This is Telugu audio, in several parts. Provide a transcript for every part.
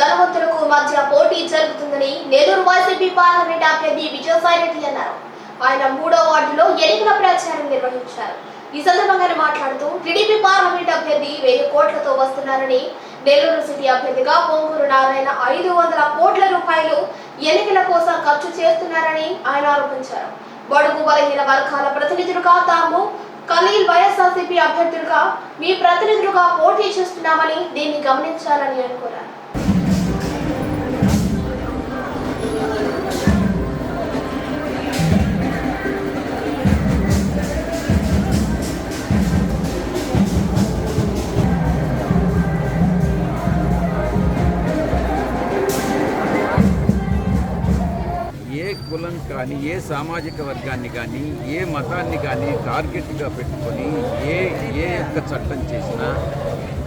ధనవంతులకు మధ్య పోటీ జరుగుతుందని నెల్లూరు వైసీపీ పార్లమెంట్ అభ్యర్థి విజయసాయి రెడ్డి అన్నారు. ఆయన మూడో వార్డులో ఎన్నికల ప్రచారం నిర్వహించారు. ఈ సందర్భంగా మాట్లాడుతూ టీడీపీ పార్లమెంట్ అభ్యర్థి వెయ్యి కోట్లతో వస్తున్నారని నెల్లూరు సిటీ అభ్యర్థిగా పొంగూరు నారాయణ ఐదు వందల కోట్ల రూపాయలు ఎన్నికల కోసం ఖర్చు చేస్తున్నారని ఆయన ఆరోపించారు. బడుగు బలహీన వర్గాల ప్రతినిధులుగా తాము ఖలీల్ వైఎస్ఆర్సీపీ అభ్యర్థులుగా మీ ప్రతినిధులుగా పోటీ చేస్తున్నామని దీన్ని గమనించాలని అనుకున్నారు కానీ ఏ సామాజిక వర్గాన్ని కానీ ఏ మతాన్ని కానీ టార్గెట్గా పెట్టుకొని ఏ ఏ యొక్క చట్టం చేసినా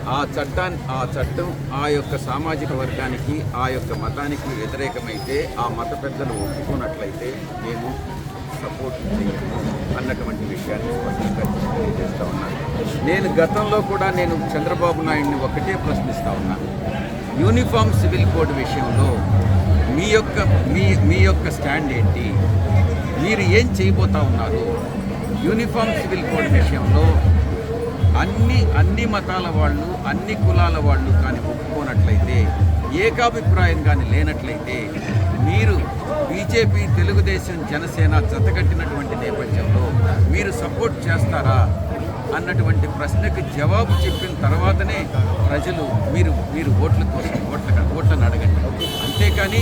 ఆ చట్టాన్ని ఆ చట్టం ఆ యొక్క సామాజిక వర్గానికి ఆ యొక్క మతానికి వ్యతిరేకమైతే ఆ మత పెద్దలు ఒప్పుకున్నట్లయితే మేము సపోర్ట్ చేయము అన్నటువంటి విషయాన్ని స్పష్టంగా ఉన్నాను నేను గతంలో కూడా నేను చంద్రబాబు నాయుడిని ఒకటే ప్రశ్నిస్తా ఉన్నాను యూనిఫామ్ సివిల్ కోడ్ విషయంలో మీ యొక్క మీ మీ యొక్క స్టాండ్ ఏంటి? మీరు ఏం చేయబోతా ఉన్నారు? యూనిఫామ్ సివిల్ కోడ్ విషయంలో అన్ని అన్ని మతాల వాళ్ళు అన్ని కులాల వాళ్ళు కానీ ఒప్పుకోనట్లయితే ఏకాభిప్రాయం కానీ లేనట్లయితే మీరు బీజేపీ తెలుగుదేశం జనసేన జతకట్టినటువంటి నేపథ్యంలో మీరు సపోర్ట్ చేస్తారా? అన్నటువంటి ప్రశ్నకు జవాబు చెప్పిన తర్వాతనే ప్రజలు మీరు మీరు ఓట్ల కోసం ఓట్ల ఓట్లను అడగండి. అంతేకాని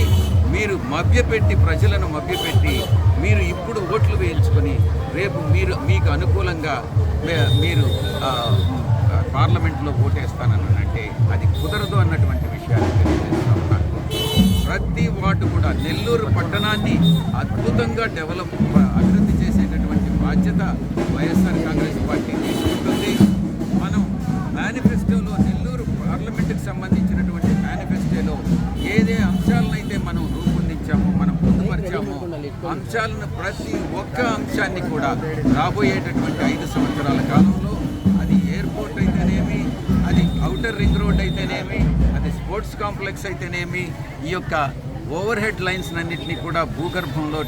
మీరు మభ్యపెట్టి ప్రజలను మభ్యపెట్టి మీరు ఇప్పుడు ఓట్లు వేయించుకొని రేపు మీరు మీకు అనుకూలంగా మీరు పార్లమెంట్లో ఓటేస్తానంటే అది కుదరదు అన్నటువంటి విషయాన్ని తెలియజేస్తా ఉన్నాను ప్రతి వార్డు కూడా నెల్లూరు పట్టణాన్ని అద్భుతంగా డెవలప్ అభివృద్ధి చేసేటటువంటి బాధ్యత వైఎస్ఆర్ కాంగ్రెస్ పార్టీ తీసుకుంటుంది. మనం మేనిఫెస్టోలో నెల్లూరు పార్లమెంటుకు సంబంధించినటువంటి మనం రూపొందించామో మనం పొందుపరిచామో. అంశాలను ప్రతి ఒక్క అంశాన్ని కూడా రాబోయేటటువంటి ఐదు సంవత్సరాల కాలంలో అది ఎయిర్పోర్ట్ అయితేనేమి అది అవుటర్ రింగ్ రోడ్ అయితేనేమి అది స్పోర్ట్స్ కాంప్లెక్స్ అయితేనేమి ఈ యొక్క ఓవర్ హెడ్ లైన్స్ అన్నింటినీ కూడా భూగర్భంలో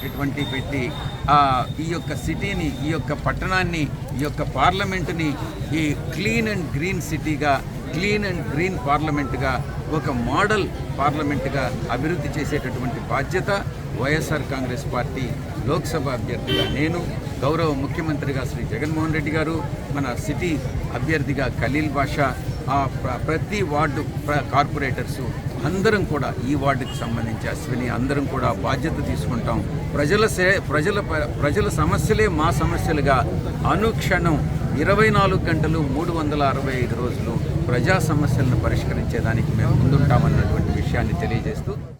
పెట్టి ఆ, ఈ యొక్క సిటీని ఈ యొక్క పట్టణాన్ని ఈ యొక్క పార్లమెంటుని ఈ క్లీన్ అండ్ గ్రీన్ సిటీగా క్లీన్ అండ్ గ్రీన్ పార్లమెంట్గా ఒక మోడల్ పార్లమెంట్గా అభివృద్ధి చేసేటటువంటి బాధ్యత వైఎస్ఆర్ కాంగ్రెస్ పార్టీ లోక్సభ అభ్యర్థిగా నేను గౌరవ ముఖ్యమంత్రిగా శ్రీ జగన్మోహన్ రెడ్డి గారు మన సిటీ అభ్యర్థిగా ఖలీల్ బాషా ఆ ప్ర- ప్రతి వార్డు కార్పొరేటర్స్ కార్పొరేటర్సు అందరం కూడా ఈ వార్డుకి సంబంధించి అశ్విని అందరం కూడా బాధ్యత తీసుకుంటాం. ప్రజల సే ప్రజల ప్రజల సమస్యలే మా సమస్యలుగా అనుక్షణం ఇరవై నాలుగు గంటలు మూడు వందల అరవై ఐదు రోజులు ప్రజా సమస్యలను పరిష్కరించేదానికి మేము ముందుంటామన్నటువంటి విషయాన్ని తెలియజేస్తూ